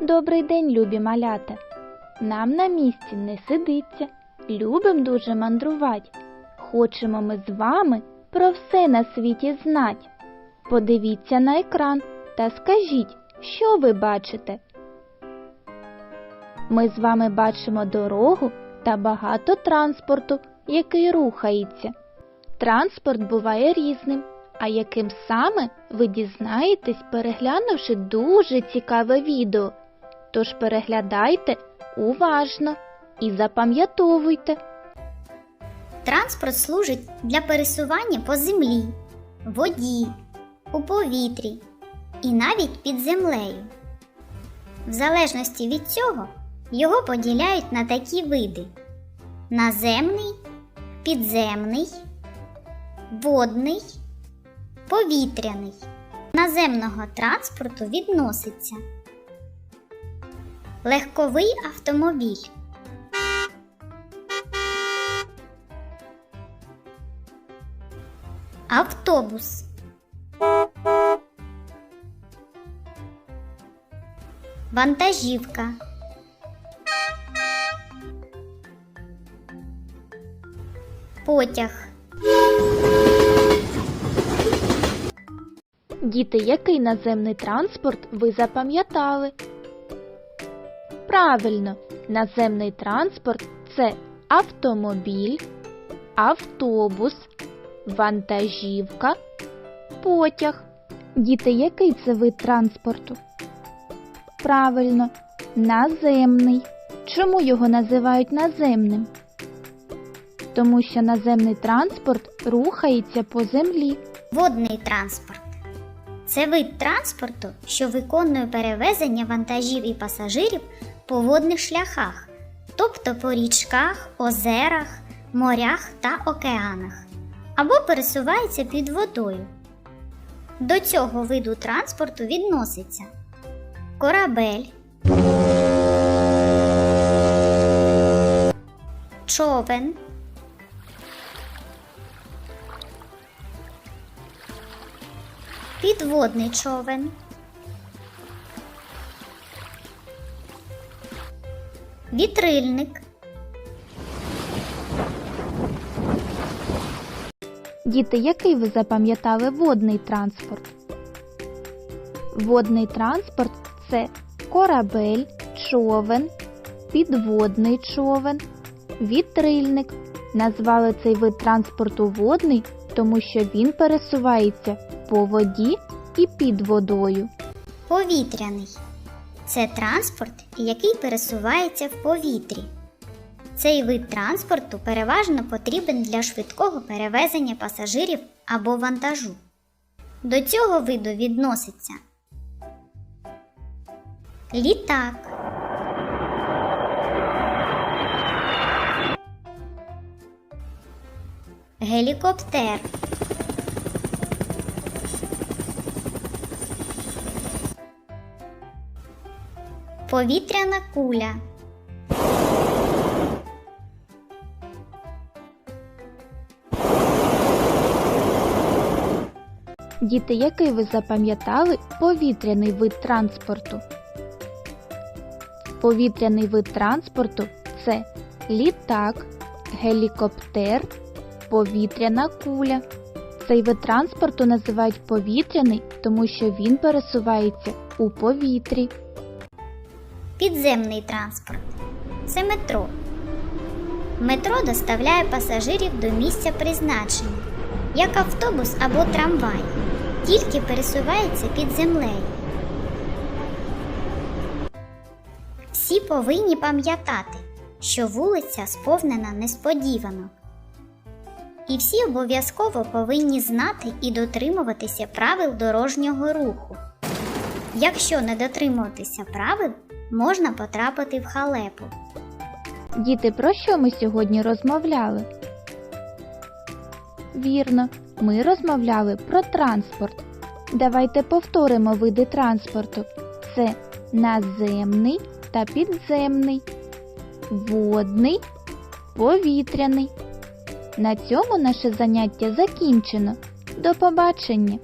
Добрий день, любі малята. Нам на місці не сидиться, любим дуже мандрувать. Хочемо ми з вами про все на світі знать. Подивіться на екран та скажіть, що ви бачите. Ми з вами бачимо дорогу та багато транспорту, який рухається. Транспорт буває різним, а яким саме ви дізнаєтесь, переглянувши дуже цікаве відео. Тож переглядайте уважно і запам'ятовуйте. Транспорт служить для пересування по землі, воді, у повітрі і навіть під землею. В залежності від цього його поділяють на такі види: наземний, підземний, водний, повітряний. Наземного транспорту відноситься легковий автомобіль. Автобус. Вантажівка. Потяг. Діти, який наземний транспорт ви запам'ятали? Правильно, наземний транспорт це автомобіль, автобус, вантажівка, потяг. Діти, який це вид транспорту? Правильно, наземний. Чому його називають наземним? Тому що наземний транспорт рухається по землі. Водний транспорт. Це вид транспорту, що виконує перевезення вантажів і пасажирів по водних шляхах, тобто по річках, озерах, морях та океанах, або пересувається під водою. До цього виду транспорту відноситься корабель, човен, підводний човен, вітрильник, Діти, який ви запам'ятали водний транспорт? Водний транспорт це корабель, човен, підводний човен, вітрильник. Назвали цей вид транспорту водний, тому що він пересувається по воді і під водою. повітряний. Це транспорт, який пересувається в повітрі. Цей вид транспорту переважно потрібен для швидкого перевезення пасажирів або вантажу. До цього виду відноситься літак, гелікоптер, повітряна куля. Діти, який ви запам'ятали повітряний вид транспорту? Повітряний вид транспорту це літак, гелікоптер, повітряна куля. Цей вид транспорту називають повітряний, тому що він пересувається у повітрі. Підземний транспорт це метро. Метро доставляє пасажирів до місця призначення, як автобус або трамвай, тільки пересувається під землею. Всі повинні пам'ятати, що вулиця сповнена несподіванок. І всі обов'язково повинні знати і дотримуватися правил дорожнього руху. Якщо не дотримуватися правил, можна потрапити в халепу. Діти, про що ми сьогодні розмовляли? Вірно, ми розмовляли про транспорт. Давайте повторимо види транспорту. Це наземний та підземний, водний, повітряний. На цьому наше заняття закінчено. До побачення!